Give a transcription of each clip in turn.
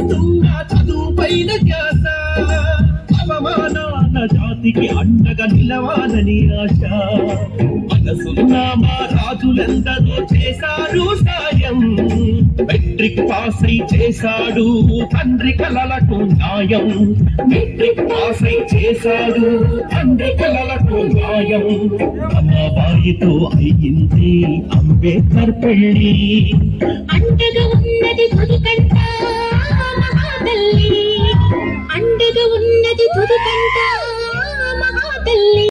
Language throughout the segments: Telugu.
చదువు పైన ధ్యాస. అవమానాల జాతికి అండగా నిలవాలని ఆశ. మనసున్న మా రాజులెందరో చేశారు సాయం. మెట్రిక్ పాస్ అయి చేశాడు తండ్రి కలలకు న్యాయం. మెట్రిక్ పాస్ అయి చేశాడు తండ్రి కలలకు న్యాయం. అమ్మబాయితో అయ్యింది అంబేద్కర్ పెళ్ళి. అంటగా ఉన్నది ఉన్నది తుది కంట మహాతల్లి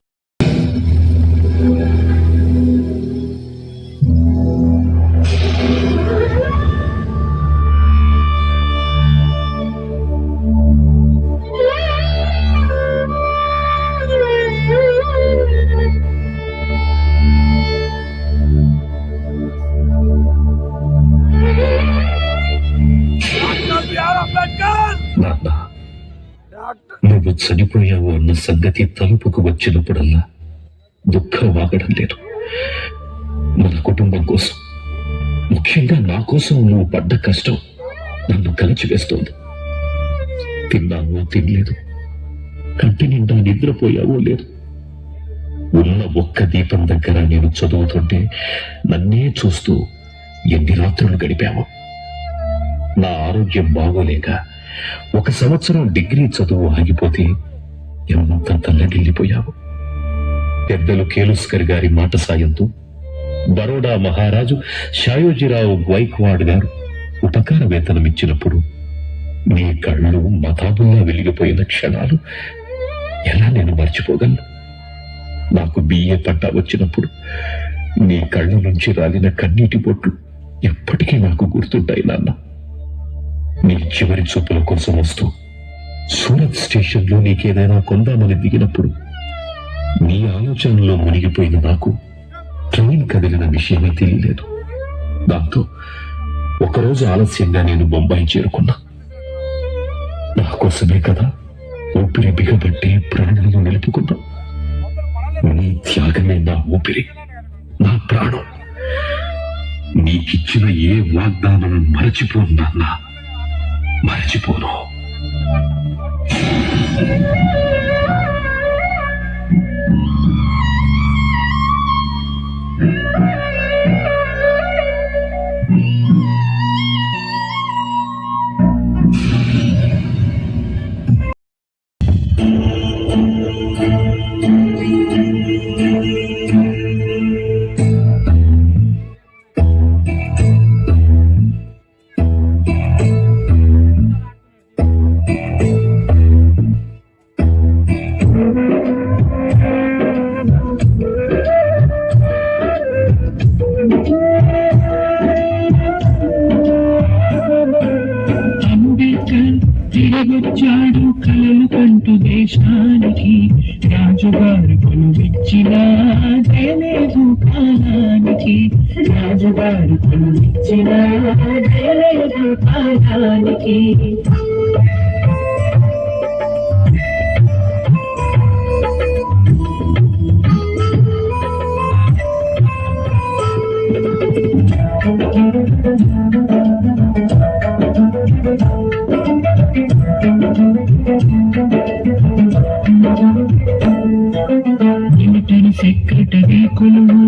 సంగతి తలుపుకు వచ్చినప్పుడల్లా దుఃఖం వాగడం లేదు. మన కుటుంబం కోసం ముఖ్యంగా నా కోసం నువ్వు పడ్డ కష్టం నన్ను కలిచివేస్తోంది. తిన్నావో తినలేదు కంటి నిండా నిద్రపోయావో లేదు. ఉన్న ఒక్క దీపం దగ్గర నేను చదువుతుంటే నన్నే చూస్తూ ఎన్ని రాత్రులు గడిపావో. నా ఆరోగ్యం బాగోలేక ఒక సంవత్సరం డిగ్రీ చదువు ఆగిపోతే ఎంత తల్లడిల్లిపోయావు పెద్దలు కేలుస్కర్ గారి మాట సాయంతో బరోడా మహారాజు షాయోజీరావు గైక్వాడ్ గారు ఉపకార వేతనం ఇచ్చినప్పుడు నీ కళ్ళు మతాబుల్లా వెలిగిపోయిన క్షణాలు ఎలా నేను మర్చిపోగలను? నాకు బిఏ పట్టా వచ్చినప్పుడు నీ కళ్ళ నుంచి రాలిన కన్నీటి బొట్లు ఎప్పటికీ నాకు గుర్తుంటాయి నాన్న. నీ చివరి చూపుల కోసం వస్తూ సూరత్ స్టేషన్లో నీకేదైనా కొందామని దిగినప్పుడు నీ ఆలోచనలో మునిగిపోయిన నాకు. ట్రైన్ కదిలిన విషయమే తెలియలేదు. దాంతో ఒకరోజు ఆలస్యంగా నేను బొంబాయి చేరుకున్నా. నా కోసమే కదా ఊపిరి బిగబట్టి ప్రాణాలను నిలుపుకున్నా. నీ త్యాగమే నా ఊపిరి నా ప్రాణం. నీకిచ్చిన ఏ వాగ్దానం మరచిపోను నాన్న. మర్చిపోను. Thank you. కొలువు.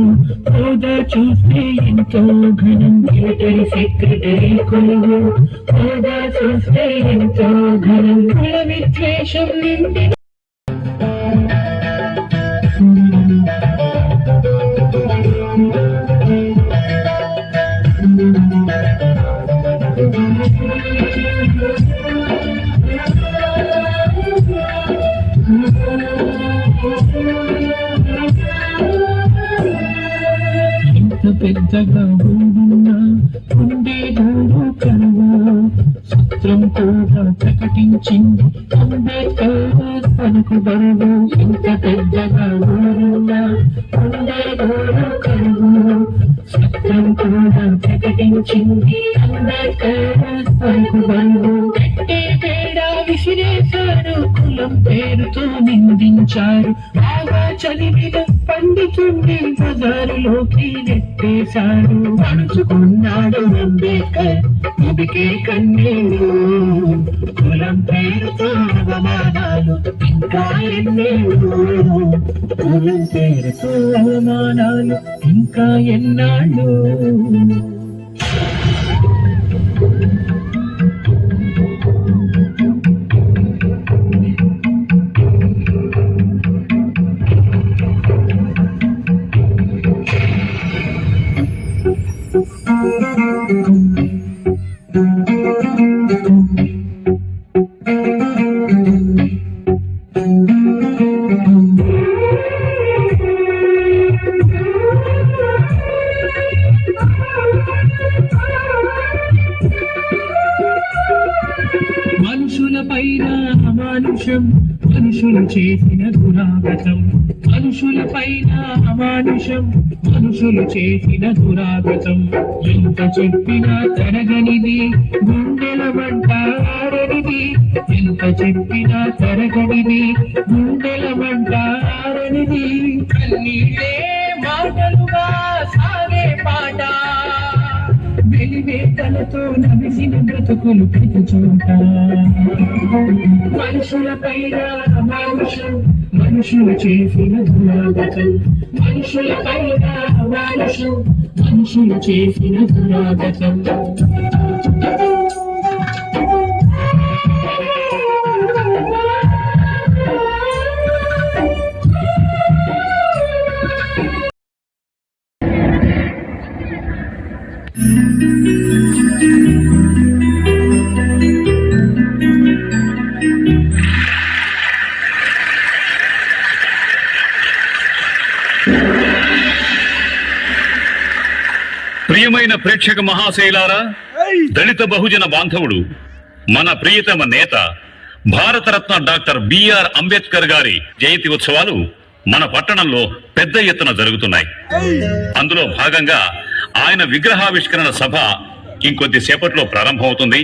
హోదా చూస్తే ఎంతో ఘనం మిలిటరీ సెక్రటరీ కొలువు. హోదా చూస్తే ఎంతో ఘనం. కుల విద్వేషం నిండి ఎంత ఊరున్నా ఉండే గోడు సూత్రం కూడా ప్రకటించింది అంబేద్కర్. తనకు బరువు ఎంత పెద్దగా ఊరున్నా ఉండే గోడు సూత్రం కూడా ప్రకటించింది అంబేద్కర్. తనకు బరువు కులం పేరుతో నిందించారు. బాగా చదివిన పండితుణ్ణి బజారులోకి నెట్టేశారు పడుచుకున్నాడు అంబేద్కర్ ముదికే కన్నీరు. కులం పేరుతో అవమానాలు ఇంకా ఎన్నేరు. కులం పేరుతో అవమానాలు ఇంకా ఎన్నాళ్ళు? మనుషుల పైన అమానుషం మనుషులు చేసిన దురాగతం. మనుషుల పైన అమానుషం మనుషులు చేసిన దురాగతం ఎంత చెప్పినా తరగనిది గుండెల మంట ఆరనిది. ఎంత చెప్పినా తరగనిది గుండెల మంట ఆరనిది. కన్నీళ్ళే మాటలుగా సాగే పాట. వెలివేతలతో నవిసిన బ్రతుకులు ప్రతి చోట. మనుషుల పైన మనుషులు చేసిన దురాగతం. మనుషుల పైన అమానుషం మనుషులు చేసిన దురాగతం. ప్రేక్షక మహాశైలారా దళిత బహుజన బాంధవుడు మన ప్రియతమ నేత భారతరత్న డాక్టర్ బిఆర్ అంబేద్కర్ గారి జయంతి ఉత్సవాలు మన పట్టణంలో పెద్ద ఎత్తున జరుగుతున్నాయి. అందులో భాగంగా ఆయన విగ్రహావిష్కరణ సభ ఇంకొద్ది సేపట్లో ప్రారంభమవుతుంది.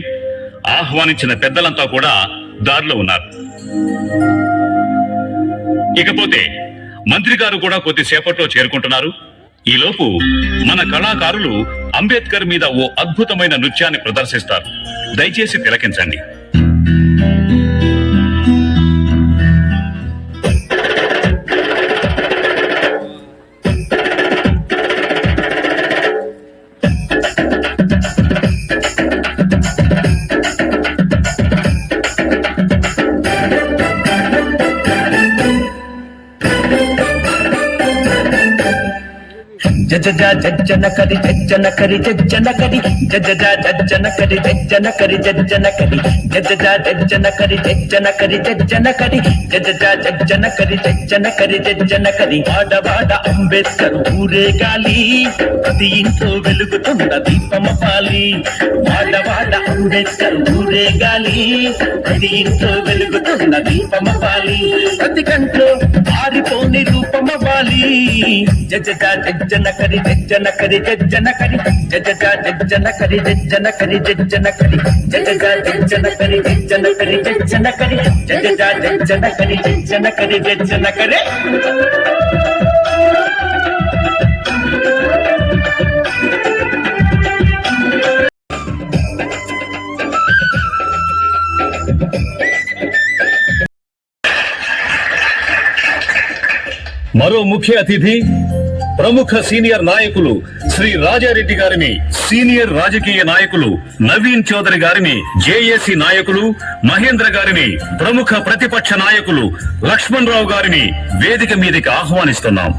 ఆహ్వానించిన పెద్దలంతా కూడా దారిలో ఉన్నారు. ఇకపోతే మంత్రి గారు కూడా కొద్దిసేపట్లో చేరుకుంటున్నారు. ఈలోపు మన కళాకారులు అంబేద్కర్ మీద ఓ అద్భుతమైన నృత్యాన్ని ప్రదర్శిస్తారు. దయచేసి తిలకించండి. జజజ జజ్జన కరి జజ్జన కరి జజ్జన కరి జజజ జజ్జన కరి జజ్జన కరి జజ్జన కరి జజజ జజ్జన కరి జజ్జన కరి జజ్జన కరి జజజ జజ్జన కరి జజ్జన కరి జజ్జన కరి వాడవాడ అంబేద్కర్ ఊరే గాలి ప్రతి ఇంట్లో వెలుగుతున్న దీపమ పాలి వాడవాడ అంబేద్కర్ ఊరే గాలి ప్రతి ఇంట్లో వెలుగుతున్న దీపమ పాలి ప్రతి కంట్లో ఆరిపోని రూపమవ్వాలి జజజ జజ్జన కరి జజ్జన కరి జజ్జన కరి జజజ జజ్జన కరి జజ్జన కరి జజ్జన కరి జజజ జజ్జన కరి జజ్జన కరి జజ్జన కరి జజజ జజ్జన కరి జజ్జన కరి జజ్జన కరి మరో ముఖ్య అతిథి ప్రముఖ సీనియర్ నాయకులు శ్రీ రాజారెడ్డి గారిని సీనియర్ రాజకీయ నాయకులు నవీన్ చౌదరి గారిని జేఏసీ నాయకులు మహేంద్ర గారిని ప్రముఖ ప్రతిపక్ష నాయకులు లక్ష్మణ్ రావు గారిని వేదిక మీదకి ఆహ్వానిస్తున్నాం.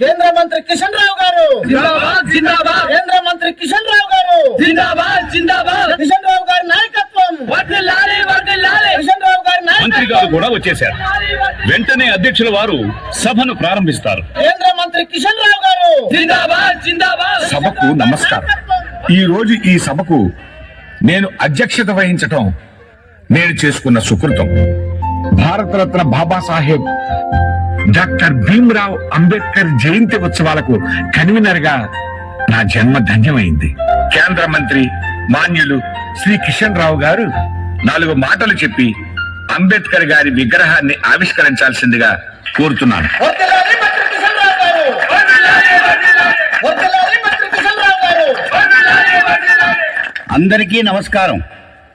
కేంద్ర మంత్రి కిషన్ రావు గారు. జిందాబాద్ జిందాబాద్. కేంద్ర మంత్రి కిషన్ రావు గారు. జిందాబాద్ జిందాబాద్. కిషన్ రావు గారి నాయకత్వం. కిషన్ రావు గారి మంత్రి గారు కూడా వచ్చేశారు. వెంటనే అధ్యక్షుల వారు సభను ప్రారంభిస్తారు. కేంద్ర మంత్రి కిషన్ రావు గారు. జిందాబాద్ జిందాబాద్. సభకు నమస్కారం. ఈ రోజు ఈ సభకు నేను అధ్యక్షత వహించటం నేను చేసుకున్న సుకృతం. భారతరత్న బాబాసాహెబ్ డాక్టర్ భీమ్రావ్ అంబేద్కర్ జయంతి ఉత్సవాలకు కన్వీనర్గా నా జన్మ ధన్యమైంది. కేంద్ర మంత్రి మాన్యులు శ్రీ కిషన్ రావు గారు నాలుగు మాటలు చెప్పి అంబేద్కర్ గారి విగ్రహాన్ని ఆవిష్కరించాల్సిందిగా కోరుతున్నాను. అందరికీ నమస్కారం.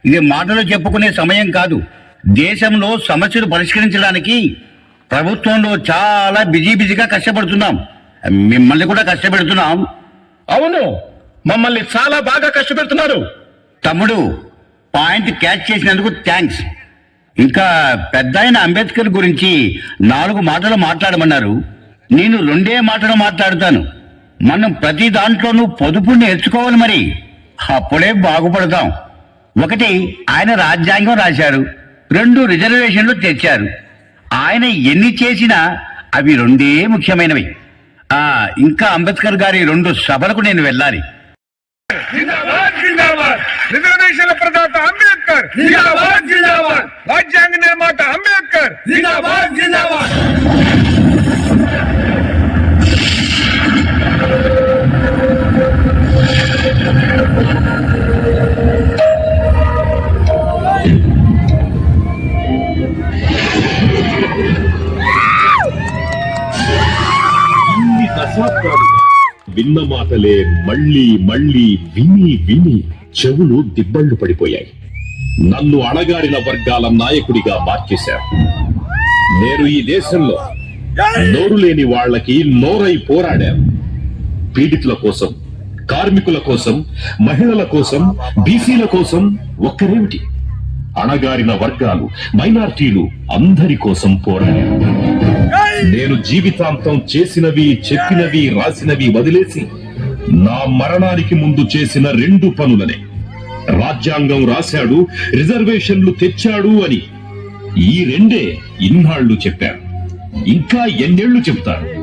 ఇది మాటలు చెప్పుకునే సమయం కాదు. దేశంలో సమస్యలు పరిష్కరించడానికి ప్రభుత్వంలో చాలా బిజీ బిజీగా కష్టపడుతున్నాం. మిమ్మల్ని కూడా కష్టపెడుతున్నాం. అవును. మమ్మల్ని చాలా బాగా కష్టపెడుతున్నారు. తమ్ముడు పాయింట్ క్యాచ్ చేసినందుకు థ్యాంక్స్. ఇంకా పెద్ద ఆయన అంబేద్కర్ గురించి నాలుగు మాటలు మాట్లాడమన్నారు. నేను రెండే మాటలు మాట్లాడుతాను. మనం ప్రతి దాంట్లోనూ పొదుపు నేర్చుకోవాలి మరి. అప్పుడే బాగుపడతాం. ఒకటి ఆయన రాజ్యాంగం రాశారు. రెండు రిజర్వేషన్లు తెచ్చారు. ఆయన ఎన్ని చేసినా అవి రెండే ముఖ్యమైనవి. ఆ ఇంకా అంబేద్కర్ గారి రెండు సభలకు నేను వెళ్ళాలి. జిందాబాద్ జిందాబాద్. రిజర్వేషన్ల ప్రదాత అంబేద్కర్. జిందాబాద్ జిందాబాద్. రాజ్యాంగ నిర్మాత అంబేద్కర్. మాటలే మళ్ళీ మళ్ళీ విని విని చెవులు దిబ్బళ్ళు పడిపోయాయి. నన్ను అణగారిన వర్గాల నాయకుడిగా మార్చేశారు. నేను ఈ దేశంలో నోరు లేని వాళ్ళకి నోరై పోరాడాను పీడితుల కోసం కార్మికుల కోసం మహిళల కోసం బీసీల కోసం ఒక్కరేమిటి? అణగారిన వర్గాలు మైనార్టీలు అందరి కోసం పోరాడాను నేను జీవితాంతం చేసినవి చెప్పినవి రాసినవి వదిలేసి నా మరణానికి ముందు చేసిన రెండు పనులనే. రాజ్యాంగం రాశాడు రిజర్వేషన్లు తెచ్చాడు అని. ఈ రెండే ఇన్నాళ్ళు చెప్పారు. ఇంకా ఎన్నేళ్ళు చెప్తాను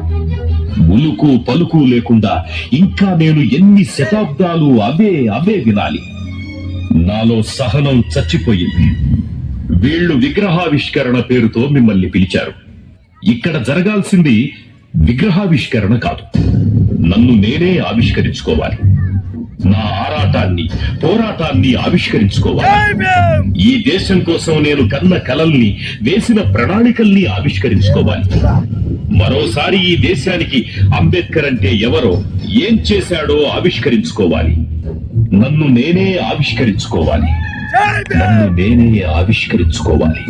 ఉలుకు పలుకు లేకుండా ఇంకా నేను ఎన్ని శతాబ్దాలు అవే అవే వినాలి. నాలో సహనం చచ్చిపోయింది. వీళ్ళు విగ్రహావిష్కరణ పేరుతో మిమ్మల్ని పిలిచారు. ఇక్కడ జరగాల్సింది విగ్రహావిష్కరణ కాదు. నన్ను నేనే ఆవిష్కరించుకోవాలి. నా ఆరాటాన్ని పోరాటాన్ని ఆవిష్కరించుకోవాలి. ఈ దేశం కోసం నేను కన్న కలల్ని వేసిన ప్రణాళికల్ని ఆవిష్కరించుకోవాలి. మరోసారి ఈ దేశానికి అంబేద్కర్ అంటే ఎవరో ఏం చేశాడో ఆవిష్కరించుకోవాలి. నన్ను నేనే ఆవిష్కరించుకోవాలి. నన్ను నేనే ఆవిష్కరించుకోవాలి.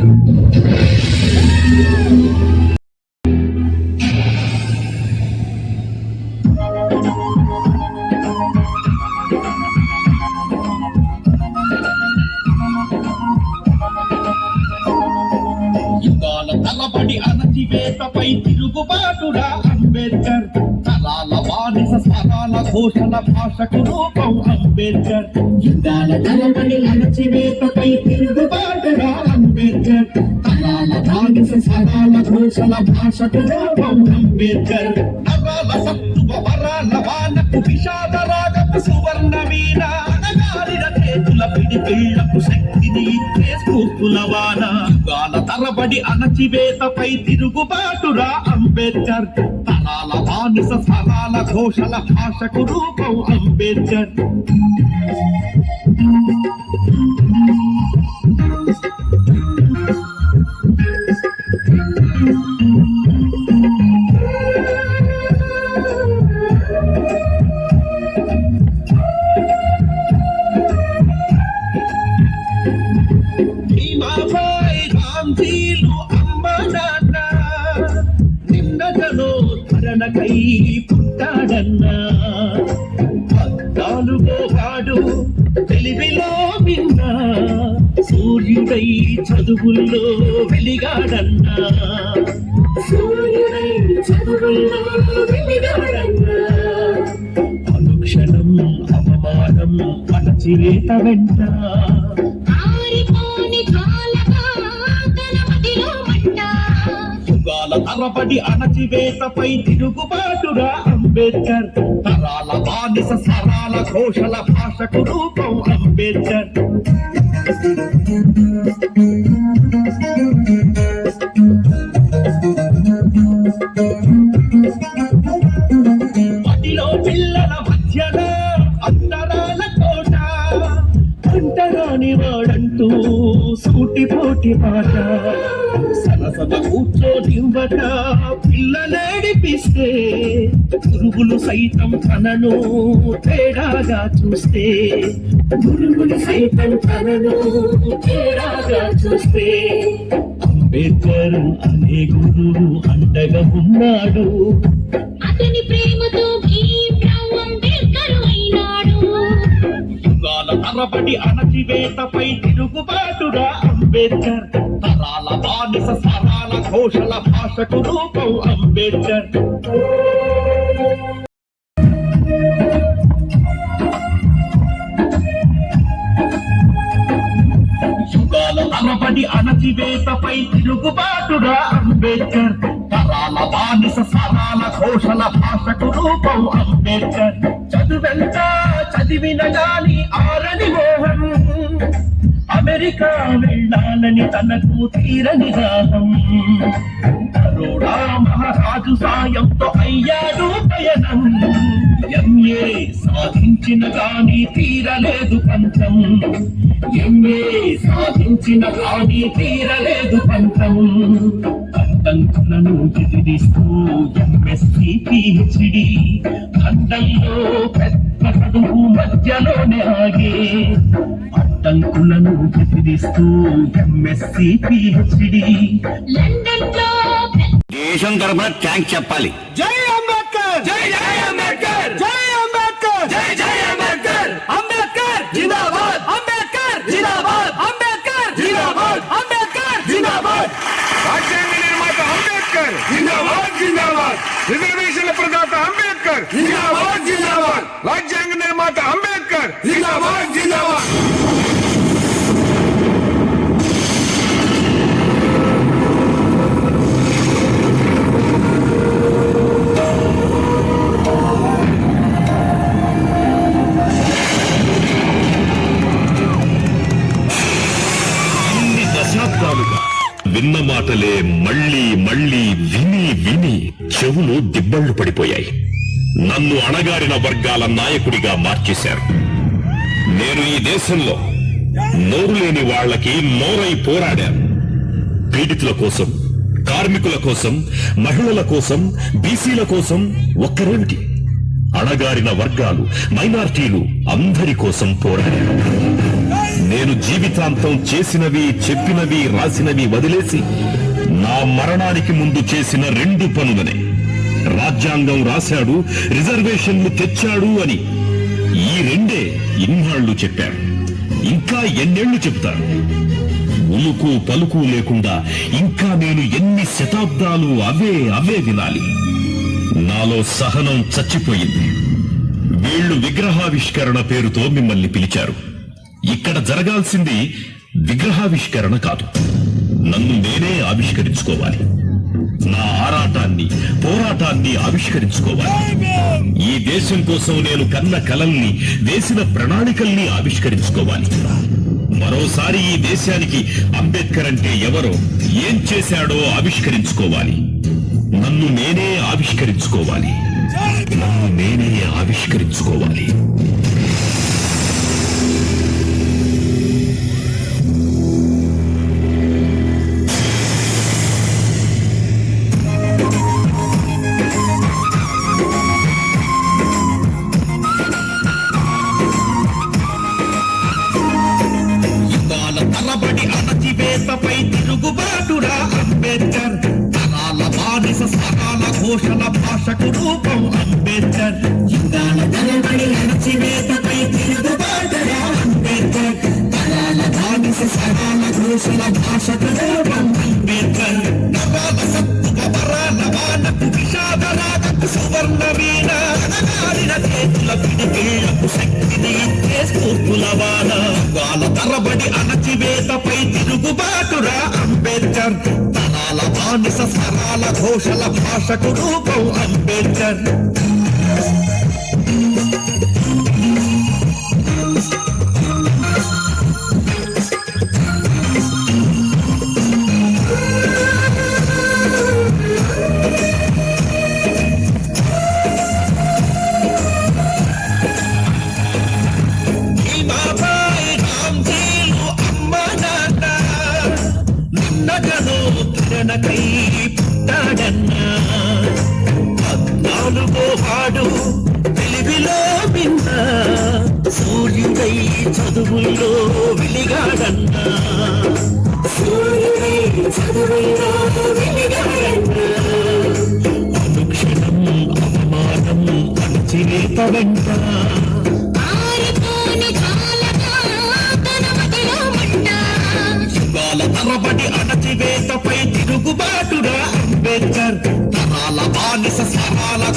పై తిరుగుబాటురా అంబేద్కర్. తరాల బానిస స్వరాల ఘోషణ భాషకు రూపం అంబేద్కర్. యుద్ధాల తలబడి అణచివేతపై తిరుగుబాటురా అంబేద్కర్. తరాల బానిస స్వరాల ఘోషణ భాషకు రూపం అంబేద్కర్. నరాల సత్తువ వరాల వానకు విషాద రాగపు సువర్ణ వీణ. అణగారిన చేతుల పిడికిళ్ళకు శక్తి ఇచ్చే స్ఫూర్తుల వాన యుగాల తరబడి అణచివేతపై తిరుగుబాటురా అంబేద్కర్. తరాల బానిస స్వరాల ఘోషల భాషకు రూపం అంబేద్కర్. సూర్యుడై చదువుల్లో వెలిగాడన్నా. సూర్యుడై చదువుల్లో వెలిగాడన్నా. అనుక్షణం అవమానం అణచివేత వెంట. తరబడి అణచివేతపై తిరుగుబాటురా అంబేద్కర్. తరాల బానిస సరాల ఘోషల భాషకు రూపం అంబేద్కర్. సూటిపోటి మాట సరసన కూర్చోనివ్వక పిల్లలేడిపిస్తే పురుగులు సైతం తనను తేడాగా చూస్తే గురువులు సైతం తనను తేడాగా చూస్తే. అంబేద్కర్ అనే గురువు అండగా ఉన్నాడు. అతని ప్రేమతో తరబడి అణచివేతపై తిరుగుబాటుగా అంబేద్కర్. తరాల బానిస స్వరాల ఘోషల భాషకు రూపం అంబేద్కర్. యుగాల తరబడి అణచివేతపై తిరుగుబాటుగా అంబేద్కర్. తరాల బానిస స్వరాల ఘోషల భాషకు రూపం అంబేద్కర్. చదువెంత చదివిన గాని అమెరికా వెళ్ళాలని తనకు తీరని దాహం కరోడా మహారాజు సాయంతో అయ్యాడు పయనం. ఎంఏ సాధించిన గాని తీరలేదు పంచం ఎంఏ సాధించిన గాని తీరలేదు పంచం అడ్డంకులను ఎదిరిస్తూ ఎంఎస్సి పిహెచ్డి అడ్డంలో పెద్ద చదువు మధ్యలోనే ఆగే అడ్డంకులను ఎదిరిస్తూ ఎంఎస్సి పిహెచ్డి లండన్లో దేశం తరపున థ్యాంక్స్ చెప్పాలి. జై అంబేద్కర్! జై జై అంబేద్కర్ జై అంబేద్కర్ జై జై అంబేద్కర్ అంబేద్కర్ జిందాబాద్ అంబేద్కర్ జిందాబాద్ అంబేద్కర్ జిందాబాద్ అంబేద్కర్ జిందాబాద్ రాజ్యాంగ నిర్మాత అంబేద్కర్ జిందాబాద్ జిందాబాద్ రిజర్వేషన్ల ప్రదాత అంబేద్కర్ జిందాబాద్ జిందాబాద్ నిర్మాత అంబేద్కర్. జిందాబాద్ జిందాబాద్. ఇన్ని దశాబ్దాలుగా విన్న మాటలే మళ్ళీ మళ్ళీ విని విని చెవులు దిబ్బళ్ళు పడిపోయాయి. నన్ను అణగారిన వర్గాల నాయకుడిగా మార్చేశారు. నేను ఈ దేశంలో నోరు లేని వాళ్ళకి నోరై పోరాడాను. పీడితుల కోసం కార్మికుల కోసం మహిళల కోసం బీసీల కోసం ఒక్కరేమిటి అణగారిన వర్గాలు మైనార్టీలు అందరి కోసం పోరాడాను. నేను జీవితాంతం చేసినవి చెప్పినవి రాసినవి వదిలేసి నా మరణానికి ముందు చేసిన రెండు పనులనే. రాజ్యాంగం రాశాడు రిజర్వేషన్లు తెచ్చాడు అని. ఈ రెండే ఇన్నాళ్ళు చెప్పారు. ఇంకా ఎన్నేళ్ళు చెప్తారు ఉలుకు పలుకు లేకుండా ఇంకా నేను ఎన్ని శతాబ్దాలు అవే అవే వినాలి. నాలో సహనం చచ్చిపోయింది. వీళ్ళు విగ్రహావిష్కరణ పేరుతో మిమ్మల్ని పిలిచారు. ఇక్కడ జరగాల్సింది విగ్రహావిష్కరణ కాదు. నన్ను నేనే ఆవిష్కరించుకోవాలి. నా ఆరాటాన్ని పోరాటాన్ని ఆవిష్కరించుకోవాలి. ఈ దేశం కోసం నేను కన్న కలల్ని వేసిన ప్రణాళికల్ని ఆవిష్కరించుకోవాలి. మరోసారి ఈ దేశానికి అంబేద్కర్ అంటే ఎవరో ఏం చేశాడో ఆవిష్కరించుకోవాలి. నన్ను నేనే ఆవిష్కరించుకోవాలి. నన్ను నేనే ఆవిష్కరించుకోవాలి. చేతపై తిరుగుబాటురా అంబేద్కర్. తరాల బానిస సరాల ఘోషణ భాషకు అంబేద్కర్. తరాల బానిస స్వరాల ఘోషల భాషకు రూపం అంబేద్కర్.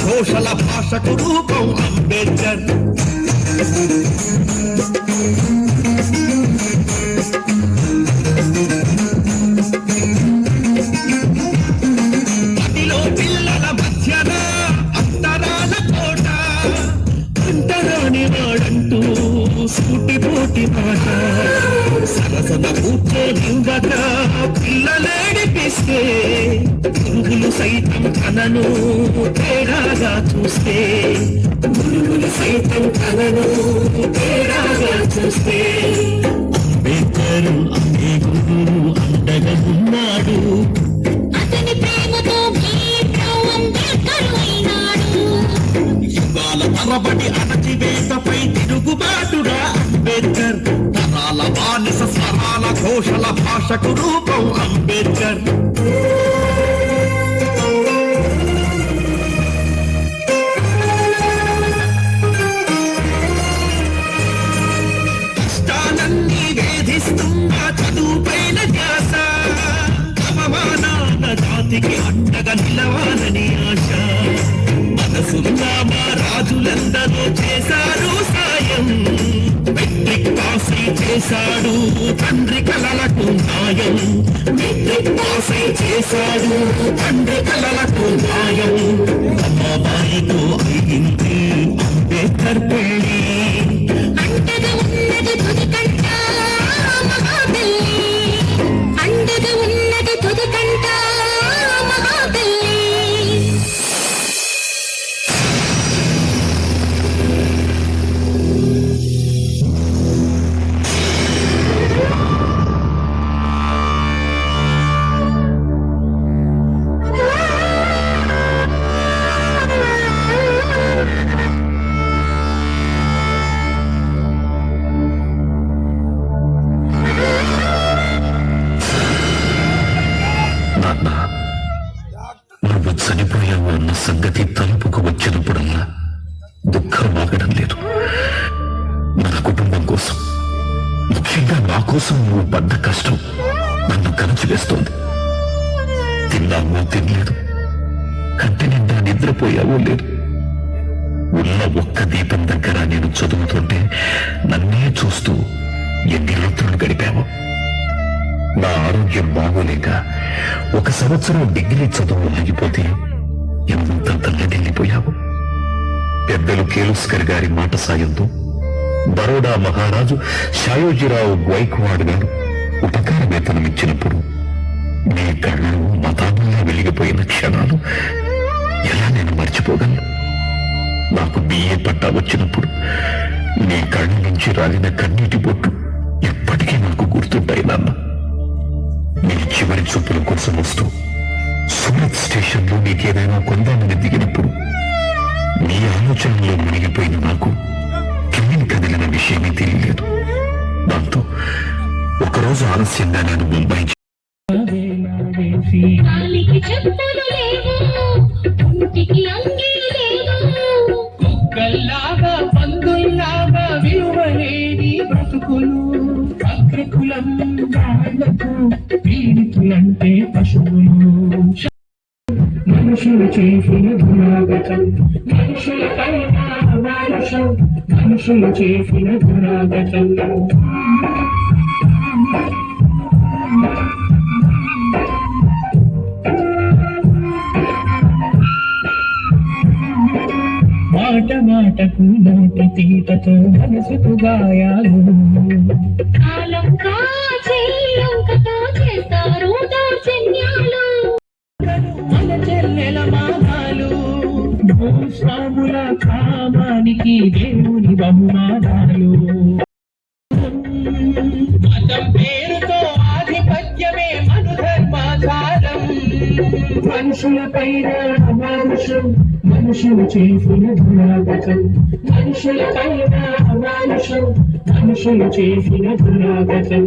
ఘోషల భాషకు రూపం అంబేద్కర్. సైతం తనను తేడాగా చూస్తే గురువులు సైతం తనను తేడాగా చూస్తే. అంబేద్కర్ అనే గురువు అండగా ఉన్నాడు. అతని ప్రేమతో యుగాల తరబడి అణచివేతపై తిరుగుబాటురా. అంబేద్కర్ తరాల బానిస స్వరాల ఘోషల భాషకు రూపం అంబేద్కర్. చేశాడు సాయం. మెట్రిక్ పాసై చేశాడు తండ్రి కలలకు న్యాయం. మెట్రిక్ పాసై చేశాడు తండ్రి కలలకు న్యాయం. అమ్మవారితో అయ్యింది అంబేద్కర్ పెళ్ళి ముఖ్యంగా నా కోసం నువ్వు పడ్డ కష్టం నన్ను కలచివేస్తోంది తిన్నావో తినలేదు. కంటి నిండా నిద్రపోయావో లేదు. ఉన్న ఒక్క దీపం దగ్గర నేను చదువుతుంటే నన్నే చూస్తూ ఎన్ని రాత్రులు గడిపావో. నా ఆరోగ్యం బాగోలేక ఒక సంవత్సరం డిగ్రీ చదువు ఆగిపోతే ఎంత తల్లడిల్లిపోయావు పెద్దలు కేలుస్కర్ గారి మాట సాయంతో బరోడా మహారాజు షాయోజీరావు గైక్వాడ్ గారు ఉపకార వేతనమిచ్చినప్పుడు నీ కళ్ళు మతాబుల్లా వెలిగిపోయిన క్షణాలు ఎలా నేను మర్చిపోగలను? నాకు బిఏ పట్టా వచ్చినప్పుడు నీ కళ్ళ నుంచి రాలిన కన్నీటి బొట్టు ఎప్పటికీ నాకు గుర్తుంటాయి నాన్న. నీ చివరి చూపుల కోసం వస్తూ సూరత్ స్టేషన్లో నీకేదైనా కొందామని దిగినప్పుడు నీ ఆలోచనలో మునిగిపోయిన నాకు కదిలిన విషయమే తెలియలేదు. దాంతో ఒకరోజు ఆలస్యంగా నేను ముంబై కుక్కల్లాగా పందుల్లాగా విలువలేని బ్రతుకులు. అగ్రకులం పీడితులంటే పశువులు. మనుషులు చేసిన దురాగతం అమానుషం మనుషులు చేసిన మాట మాటకు నోటి తీటతో మనసుకు గాయాలు. మన చెల్లెల భూస్వాముల కామానికి దేవుని బహుమానాలు. మతం పేరుతో ఆధిపత్యమే మను ధర్మాధారం పైన అమానుషం మనుషులు చేసిన దురాగతం. మనుషుల పైన అమానుషం మనుషులు చేసిన దురాగతం.